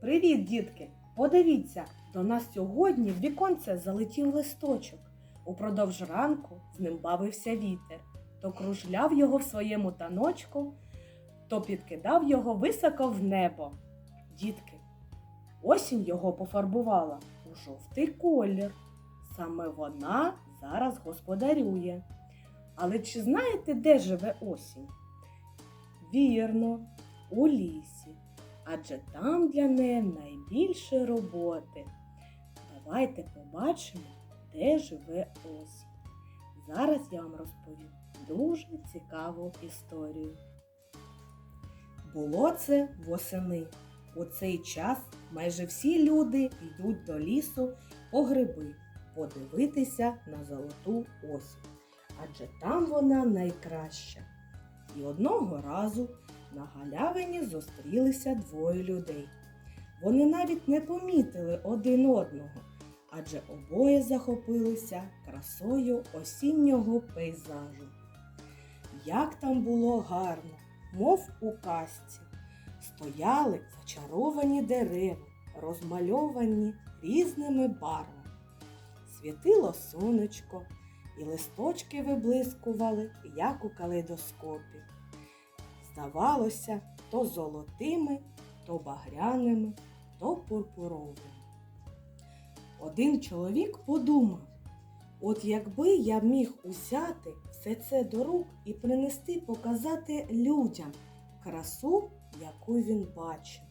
Привіт, дітки! Подивіться, до нас сьогодні в віконце залетів листочок. Упродовж ранку з ним бавився вітер, то кружляв його в своєму таночку, то підкидав його високо в небо. Дітки, осінь його пофарбувала у жовтий колір. Саме вона зараз господарює. Але чи знаєте, де живе осінь? Вірно, у лісі. Адже там для неї найбільше роботи. Давайте побачимо, де живе осінь. Зараз я вам розповім дуже цікаву історію. Було це восени. У цей час майже всі люди йдуть до лісу по гриби, подивитися на золоту осінь. Адже там вона найкраща. І одного разу на галявині зустрілися двоє людей. Вони навіть не помітили один одного, адже обоє захопилися красою осіннього пейзажу. Як там було гарно, мов у казці, стояли зачаровані дерева, розмальовані різними барвами. Світило сонечко, і листочки виблискували, як у калейдоскопі здавалося, то золотими, то багряними, то пурпуровими. Один чоловік подумав, от якби я міг узяти все це до рук і принести показати людям красу, яку він бачив.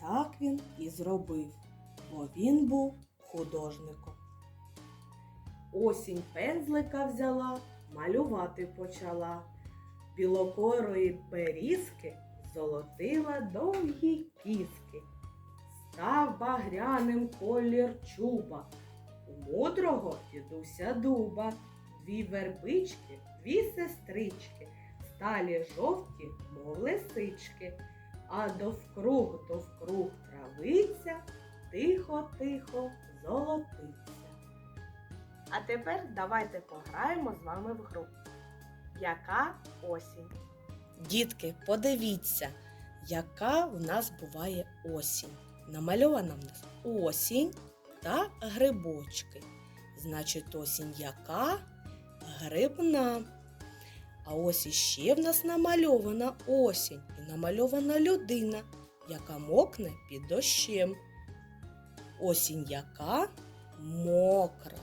Так він і зробив, бо він був художником. Осінь пензлика взяла, малювати почала білокорої берізки золотила довгі кіски. Став багряним колір чуба. У мудрого дідуся дуба, дві вербички, дві сестрички, сталі жовті, мов лисички, а довкруг довкруг травиця, тихо-тихо золотиться. А тепер давайте пограємо з вами в гру. Яка осінь? Дітки, подивіться, яка в нас буває осінь. Намальована в нас осінь та грибочки. Значить, осінь яка? Грибна. А ось іще в нас намальована осінь і намальована людина, яка мокне під дощем. Осінь яка? Мокра.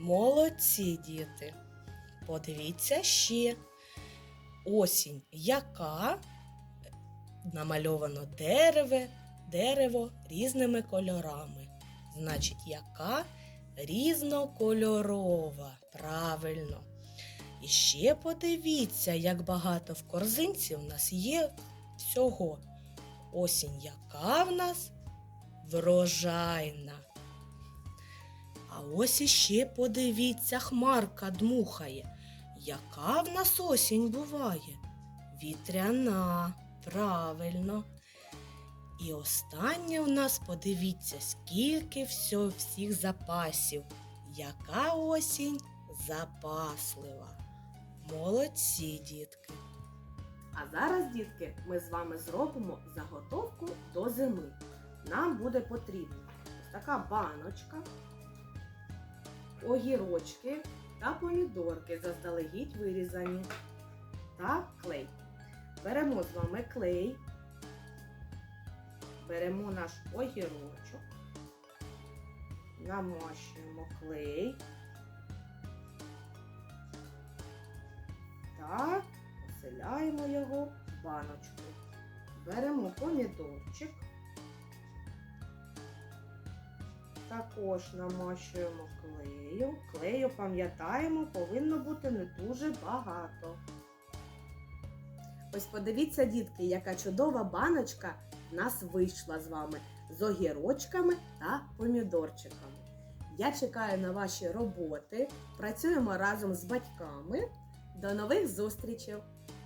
Молодці, діти. Подивіться ще. Осінь яка намальовано дерево, дерево різними кольорами. Значить, яка різнокольорова. Правильно. І ще подивіться, як багато в корзинці в нас є всього. Осінь яка в нас врожайна. А ось іще подивіться, хмарка дмухає. Яка в нас осінь буває? Вітряна, правильно. І останнє в нас подивіться, скільки всього, всіх запасів. Яка осінь запаслива. Молодці, дітки. А зараз, дітки, ми з вами зробимо заготовку до зими. Нам буде потрібна ось така баночка, огірочки та помідорки заздалегідь вирізані та клей. Беремо з вами клей, беремо наш огірочок, намащуємо клей та поселяємо його в баночку. Беремо помідорчик. Також намащуємо клею. Клею, пам'ятаємо, повинно бути не дуже багато. Ось подивіться, дітки, яка чудова баночка в нас вийшла з вами з огірочками та помідорчиками. Я чекаю на ваші роботи. Працюємо разом з батьками. До нових зустрічей!